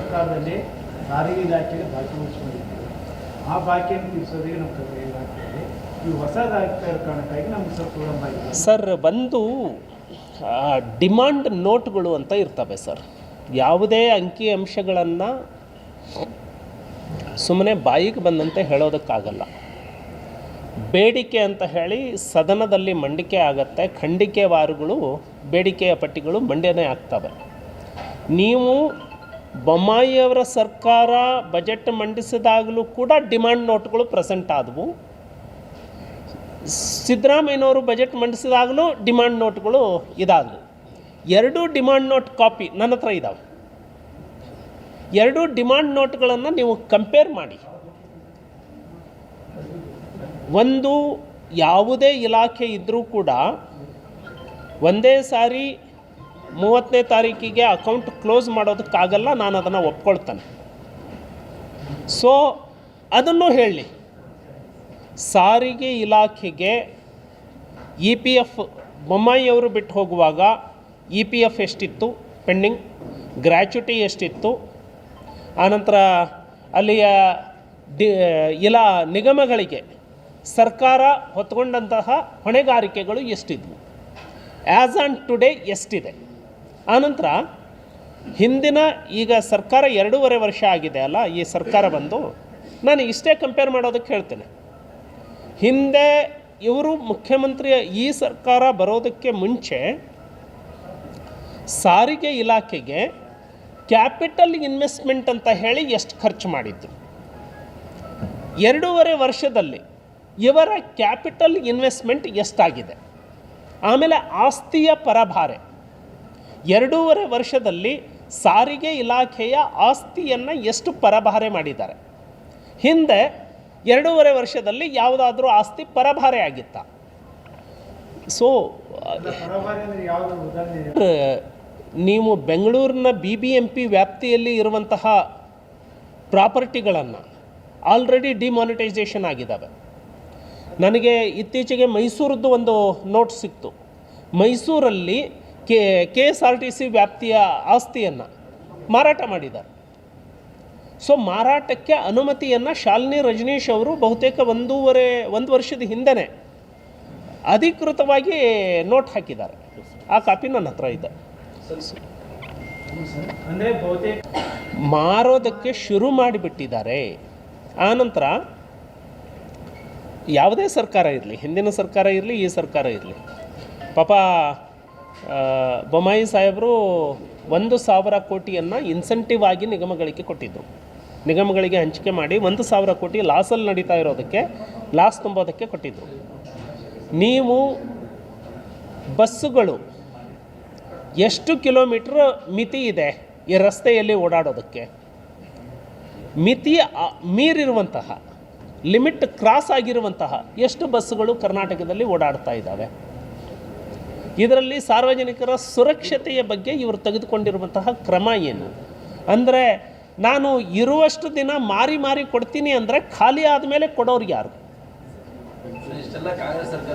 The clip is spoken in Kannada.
ಸರ್ಕಾರದಲ್ಲಿ ಸಾರಿಗೆ ಇಲಾಖೆಗೆ ಬಾಕಿ ಉಳಿಸ್ಕೊಂಡಿದ್ದೀವಿ ಆ ಬಾಕಿಯನ್ನು ತೀರಿಸೋದಕ್ಕೆ ನಮ್ಮ ಕೈ ಇಲಾಖೆಯಲ್ಲಿ ಈ ಹೊಸದಾಗ್ತಾ ಕಾರಣಕ್ಕಾಗಿ ನಮ್ಗೆ ಸ್ವಲ್ಪ ವಿಳಂಬ ಆಗಿದೆ. ಸರ್, ಬಂದು ಡಿಮಾಂಡ್ ನೋಟ್ಗಳು ಅಂತ ಇರ್ತವೆ ಸರ್. ಯಾವುದೇ ಅಂಕಿ ಅಂಶಗಳನ್ನು ಸುಮ್ಮನೆ ಬಾಯಿಗೆ ಬಂದಂತೆ ಹೇಳೋದಕ್ಕಾಗಲ್ಲ. ಬೇಡಿಕೆ ಅಂತ ಹೇಳಿ ಸದನದಲ್ಲಿ ಮಂಡಿಕೆ ಆಗತ್ತೆ. ಖಂಡಿಕೆ ವಾರುಗಳು ಬೇಡಿಕೆಯ ಪಟ್ಟಿಗಳು ಮಂಡನೆ ಆಗ್ತವೆ. ನೀವು ಬೊಮ್ಮಾಯಿಯವರ ಸರ್ಕಾರ ಬಜೆಟ್ ಮಂಡಿಸಿದಾಗಲೂ ಕೂಡ ಡಿಮ್ಯಾಂಡ್ ನೋಟ್ಗಳು ಪ್ರೆಸೆಂಟ್ ಆದವು. ಸಿದ್ದರಾಮಯ್ಯನವರು ಬಜೆಟ್ ಮಂಡಿಸಿದಾಗಲೂ ಡಿಮ್ಯಾಂಡ್ ನೋಟ್ಗಳು ಇದಾದವು. ಎರಡೂ ಡಿಮ್ಯಾಂಡ್ ನೋಟ್ ಕಾಪಿ ನನ್ನ ಹತ್ರ ಇದ್ದಾವೆ ಎರಡೂ ಡಿಮ್ಯಾಂಡ್ ನೋಟ್ಗಳನ್ನು ನೀವು ಕಂಪೇರ್ ಮಾಡಿ. ಒಂದು ಯಾವುದೇ ಇಲಾಖೆ ಇದ್ದರೂ ಕೂಡ ಒಂದೇ ಸಾರಿ ಮೂವತ್ತನೇ ತಾರೀಕಿಗೆ ಅಕೌಂಟ್ ಕ್ಲೋಸ್ ಮಾಡೋದಕ್ಕಾಗಲ್ಲ, ನಾನು ಅದನ್ನು ಒಪ್ಕೊಳ್ತೇನೆ. ಸೊ ಅದನ್ನು ಹೇಳಿ. ಸಾರಿಗೆ ಇಲಾಖೆಗೆ ಇ ಪಿ ಎಫ್ ಬೊಮ್ಮಾಯಿಯವರು ಬಿಟ್ಟು ಹೋಗುವಾಗ ಇ ಪಿ ಎಫ್ ಎಷ್ಟಿತ್ತು? ಪೆಂಡಿಂಗ್ ಗ್ರ್ಯಾಚ್ಯುಟಿ ಎಷ್ಟಿತ್ತು? ಆನಂತರ ಅಲ್ಲಿಯ ಡಿ, ಇಲಾ, ನಿಗಮಗಳಿಗೆ ಸರ್ಕಾರ ಹೊತ್ಕೊಂಡಂತಹ ಹೊಣೆಗಾರಿಕೆಗಳು ಎಷ್ಟಿದ್ವು? ಆ್ಯಸ್ ಆನ್ ಟುಡೇ ಎಷ್ಟಿದೆ? ಆನಂತರ ಹಿಂದಿನ ಈಗ ಸರ್ಕಾರ ಎರಡೂವರೆ ವರ್ಷ ಆಗಿದೆ ಅಲ್ಲ, ಈ ಸರ್ಕಾರ ಬಂದು ನಾನು ಇಷ್ಟೇ ಕಂಪೇರ್ ಮಾಡೋದಕ್ಕೆ ಹೇಳ್ತೇನೆ. ಹಿಂದೆ ಇವರು ಮುಖ್ಯಮಂತ್ರಿಯ ಈ ಸರ್ಕಾರ ಬರೋದಕ್ಕೆ ಮುಂಚೆ ಸಾರಿಗೆ ಇಲಾಖೆಗೆ ಕ್ಯಾಪಿಟಲ್ ಇನ್ವೆಸ್ಟ್ಮೆಂಟ್ ಅಂತ ಹೇಳಿ ಎಷ್ಟು ಖರ್ಚು ಮಾಡಿದ್ದು. ಎರಡೂವರೆ ವರ್ಷದಲ್ಲಿ ಇವರ ಕ್ಯಾಪಿಟಲ್ ಇನ್ವೆಸ್ಟ್ಮೆಂಟ್ ಎಷ್ಟಾಗಿದೆ. ಆಮೇಲೆ ಆಸ್ತಿಯ ಪರಭಾರೆ ಎರಡೂವರೆ ವರ್ಷದಲ್ಲಿ ಸಾರಿಗೆ ಇಲಾಖೆಯ ಆಸ್ತಿಯನ್ನು ಎಷ್ಟು ಪರಭಾರೆ ಮಾಡಿದ್ದಾರೆ? ಹಿಂದೆ ಎರಡೂವರೆ ವರ್ಷದಲ್ಲಿ ಯಾವುದಾದ್ರೂ ಆಸ್ತಿ ಪರಭಾರೆ ಆಗಿತ್ತ? ಸೊ ನೀವು ಬೆಂಗಳೂರಿನ ಬಿ ಬಿ ಎಂ ಪಿ ವ್ಯಾಪ್ತಿಯಲ್ಲಿ ಇರುವಂತಹ ಪ್ರಾಪರ್ಟಿಗಳನ್ನು ಆಲ್ರೆಡಿ ಡಿಮಾನಿಟೈಸೇಷನ್ ಆಗಿದ್ದಾವೆ. ನನಗೆ ಇತ್ತೀಚೆಗೆ ಮೈಸೂರದ್ದು ಒಂದು ನೋಟ್ ಸಿಕ್ತು. ಮೈಸೂರಲ್ಲಿ K K S R T C ವ್ಯಾಪ್ತಿಯ ಆಸ್ತಿಯನ್ನು ಮಾರಾಟ ಮಾಡಿದ್ದಾರೆ. ಸೊ ಮಾರಾಟಕ್ಕೆ ಅನುಮತಿಯನ್ನು ಶಾಲಿನಿ ರಜನೀಶ್ ಅವರು ಬಹುತೇಕ ಒಂದೂವರೆ, ಒಂದು ವರ್ಷದ ಹಿಂದೆನೇ ಅಧಿಕೃತವಾಗಿ ನೋಟ್ ಹಾಕಿದ್ದಾರೆ. ಆ ಕಾಪಿ ನನ್ನ ಹತ್ರ ಇದೆ. ಮಾರೋದಕ್ಕೆ ಶುರು ಮಾಡಿಬಿಟ್ಟಿದ್ದಾರೆ. ಆನಂತರ ಯಾವುದೇ ಸರ್ಕಾರ ಇರಲಿ, ಹಿಂದಿನ ಸರ್ಕಾರ ಇರಲಿ, ಈ ಸರ್ಕಾರ ಇರಲಿ, ಪಾಪ ಬೊಮ್ಮಾಯಿ ಸಾಹೇಬರು ಒಂದು ಸಾವಿರ ಕೋಟಿಯನ್ನು ಇನ್ಸೆಂಟಿವ್ ಆಗಿ ನಿಗಮಗಳಿಗೆ ಕೊಟ್ಟಿದ್ದರು ನಿಗಮಗಳಿಗೆ ಹಂಚಿಕೆ ಮಾಡಿ ಒಂದು ಸಾವಿರ ಕೋಟಿ ಲಾಸಲ್ಲಿ ನಡೀತಾ ಇರೋದಕ್ಕೆ, ಲಾಸ್ ತುಂಬೋದಕ್ಕೆ ಕೊಟ್ಟಿದ್ದರು ನೀವು ಬಸ್ಸುಗಳು ಎಷ್ಟು ಕಿಲೋಮೀಟ್ರ್ ಮಿತಿ ಇದೆ ಈ ರಸ್ತೆಯಲ್ಲಿ ಓಡಾಡೋದಕ್ಕೆ? ಮಿತಿ ಮೀರಿರುವಂತಹ, ಲಿಮಿಟ್ ಕ್ರಾಸ್ ಆಗಿರುವಂತಹ ಎಷ್ಟು ಬಸ್ಸುಗಳು ಕರ್ನಾಟಕದಲ್ಲಿ ಓಡಾಡ್ತಾ ಇದ್ದಾವೆ? ಇದರಲ್ಲಿ ಸಾರ್ವಜನಿಕರ ಸುರಕ್ಷತೆಯ ಬಗ್ಗೆ ಇವರು ತೆಗೆದುಕೊಂಡಿರುವಂತಹ ಕ್ರಮ ಏನು? ಅಂದರೆ ನಾನು ಇರುವಷ್ಟು ದಿನ ಮಾರಿ ಮಾರಿ ಕೊಡ್ತೀನಿ ಅಂದರೆ ಖಾಲಿ ಆದಮೇಲೆ ಕೊಡೋರು ಯಾರು?